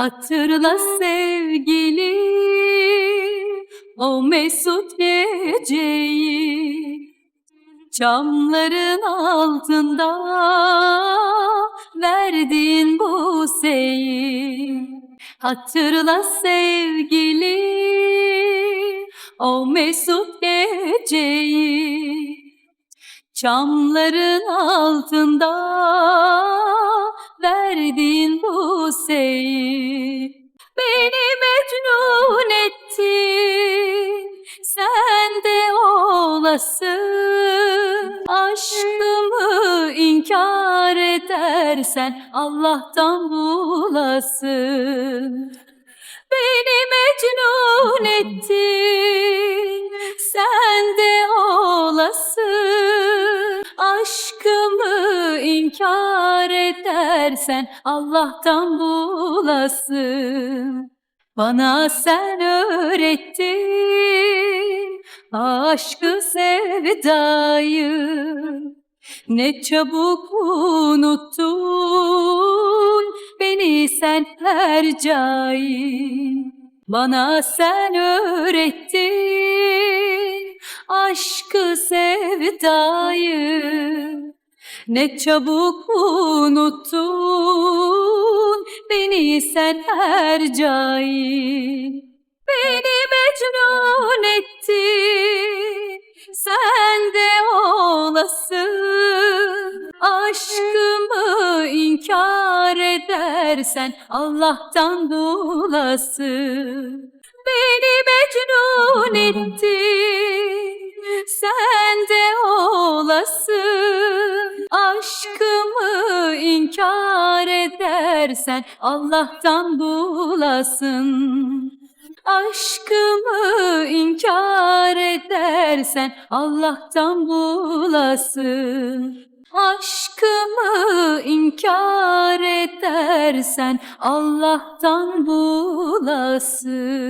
Hatırla sevgili o mesut geceyi Çamların altında verdiğin bu seyi. Hatırla sevgili o mesut geceyi Çamların altında verdiğin bu Beni mecnun ettin. Sen de olasın. Aşkımı inkar edersen Allah'tan bulasın. Beni mecnun ettin inkar edersen Allah'tan bulasın. Bana sen öğrettin aşkı sevdayı. Ne çabuk unuttun beni sen hercai Bana sen öğrettin aşkı sevdayı ne çabuk unuttun beni sen hercai Beni mecnun ettin. Sen de olasın. Aşkımı inkar edersen Allah'tan bulasın Beni mecnun ettin. Sen de olasın inkar edersen Allah'tan bulasın. Aşkımı inkar edersen Allah'tan bulasın. Aşkımı inkar edersen Allah'tan bulasın